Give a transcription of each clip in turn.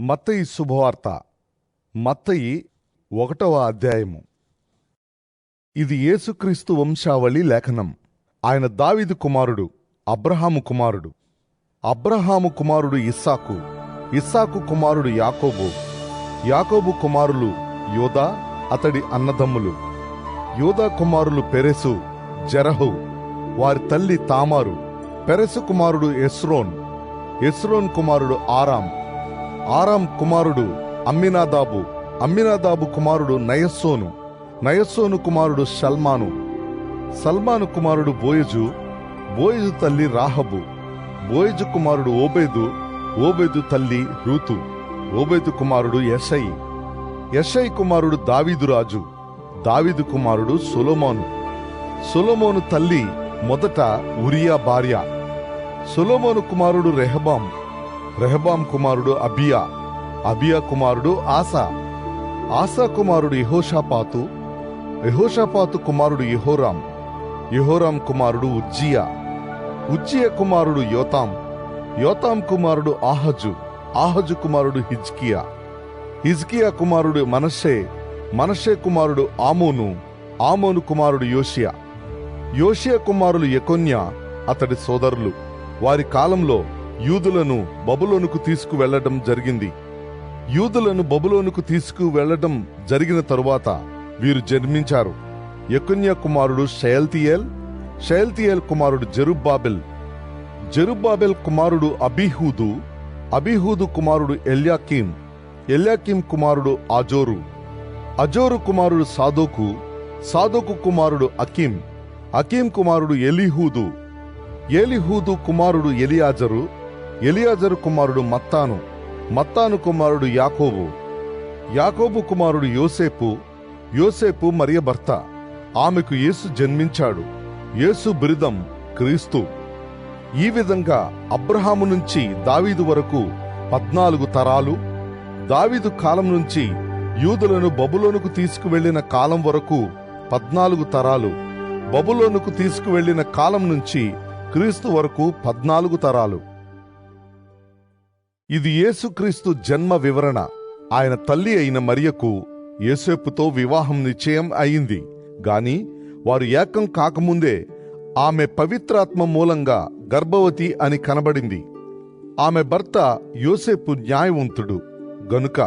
మత్తయి శుభవార్త. మత్తయి ఒకటవ అధ్యాయము. ఇది యేసుక్రీస్తు వంశావళి లేఖనం. ఆయన దావిదు కుమారుడు అబ్రహాము కుమారుడు. అబ్రహాము కుమారుడు ఇస్సాకు ఇస్సాకు కుమారుడు యాకోబు. యాకోబు కుమారులు యోదా అతడి అన్నదమ్ములు. యోదా కుమారులు పెరెసు జరహు. వారి తల్లి తామారు. పెరెసు కుమారుడు ఎస్రోన్. ఎస్రోన్ కుమారుడు ఆరాం. ఆరాం కుమారుడు అమ్మినాదాబు. అమ్మినాదాబు కుమారుడు నయస్సోను. నయస్సోను కుమారుడు సల్మాను. సల్మాను కుమారుడు బోయజు. బోయజు తల్లి రాహబు. బోయజు కుమారుడు ఓబేదు. ఓబేదు తల్లి రూతు. ఓబేదు కుమారుడు యషై యషై కుమారుడు దావీదు రాజు. దావీదు కుమారుడు సొలొమోను. సొలొమోను తల్లి మొదట ఉరియా భార్య. సొలోమోను కుమారుడు రెహబాం. రెహబాం కుమారుడు అబియా అబియా కుమారుడు ఆసా. ఆసా కుమారుడు యహోషాపాతు యహోషాపాతు కుమారుడు యహోరాం యహోరాం కుమారుడు ఉజ్జియా ఉజ్జియ కుమారుడు యోతాం యోతాం కుమారుడు ఆహజు ఆహజు కుమారుడు హిజ్కియా. హిజ్కియా కుమారుడు మనషే మనషే కుమారుడు ఆమోను ఆమోను కుమారుడు యోషియా. యోషియా కుమారులు యకొన్య అతడి సోదరులు. వారి కాలంలో యూదులను బబులోనుకు తీసుకువెళ్ళడం జరిగింది. యూదులను బబులోనుకు తీసుకువెళ్ళడం జరిగిన తరువాత వీరు జన్మించారు. యకున్య కుమారుడు షయల్తియేల్ షయల్తియేల్ కుమారుడు జెరుబ్బాబెల్. జెరుబ్బాబెల్ కుమారుడు అబీహూదు అబీహూదు కుమారుడు ఎల్యాకీం ఎల్యాకీం కుమారుడు అజోరు అజోరు కుమారుడు సాదోకు సాదోకు కుమారుడు అకీం అకీం కుమారుడు ఎలిహూదు. ఏలిహూదు కుమారుడు ఎలియాజరు ఎలియాజరు కుమారుడు మత్తాను మత్తాను కుమారుడు యాకోబు యాకోబు కుమారుడు యోసేపు యోసేపు మరియ భర్త. ఆమెకు యేసు జన్మించాడు. యేసు బిరుదం క్రీస్తు. ఈ విధంగా అబ్రహాము నుంచి దావీదు వరకు పద్నాలుగు తరాలు దావీదు కాలం నుంచి యూదులను బబులోనుకు తీసుకువెళ్ళిన కాలం వరకు పద్నాలుగు తరాలు బబులోనుకు తీసుకువెళ్ళిన కాలం నుంచి క్రీస్తు వరకు పద్నాలుగు తరాలు. ఇది యేసుక్రీస్తు జన్మ వివరణ. ఆయన తల్లి అయిన మరియకు యేసేపుతో వివాహం నిశ్చయం అయింది. గాని వారు ఏకం కాకముందే ఆమె పవిత్రాత్మ మూలంగా గర్భవతి అని కనబడింది. ఆమె భర్త యోసేపు న్యాయవంతుడు. గనుక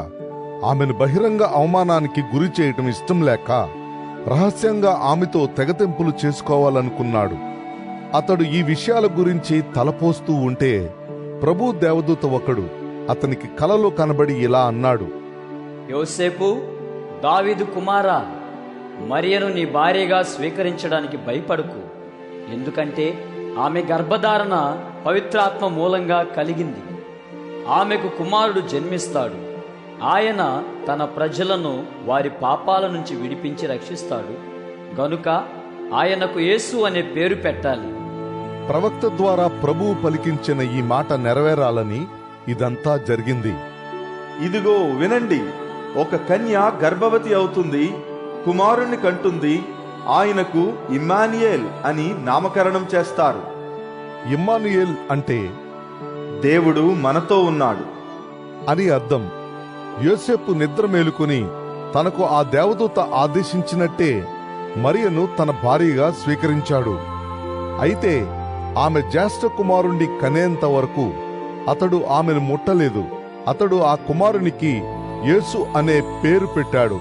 ఆమెను బహిరంగ అవమానానికి గురి చేయటం ఇష్టం లేక రహస్యంగా ఆమెతో తెగతెంపులు చేసుకోవాలనుకున్నాడు. అతడు ఈ విషయాల గురించి తలపోస్తూ ఉంటే ప్రభు దేవదూత ఒకడు. అతనికి కలలో కనబడి ఇలా అన్నాడు. యోసేపు దావీదు కుమారా మరియను నీ భార్యగా స్వీకరించడానికి భయపడకు. ఎందుకంటే ఆమె గర్భధారణ పవిత్రాత్మ మూలంగా కలిగింది. ఆమెకు కుమారుడు జన్మిస్తాడు. ఆయన తన ప్రజలను వారి పాపాల నుంచి విడిపించి రక్షిస్తాడు. గనుక ఆయనకు యేసు అనే పేరు పెట్టాలి. ప్రవక్త ద్వారా ప్రభువు పలికించిన ఈ మాట నెరవేరాలని ఇదంతా జరిగింది. ఇదిగో వినండి. ఒక కన్య గర్భవతి అవుతుంది కుమారుణ్ణి కంటుంది ఆయనకు ఇమ్మానియేల్ అని నామకరణం చేస్తారు. ఇమ్మానుయేల్ అంటే దేవుడు మనతో ఉన్నాడు. అని అర్థం. యోసేపు నిద్ర మేలుకొని తనకు ఆ దేవదూత ఆదేశించినట్టే మరియను తన భార్యగా స్వీకరించాడు. అయితే ఆమె జ్యేష్ఠ కుమారుణ్ణి కనేంత వరకు అతడు ఆమెను ముట్టలేదు. అతడు ఆ కుమారునికి యేసు అనే పేరు పెట్టాడు.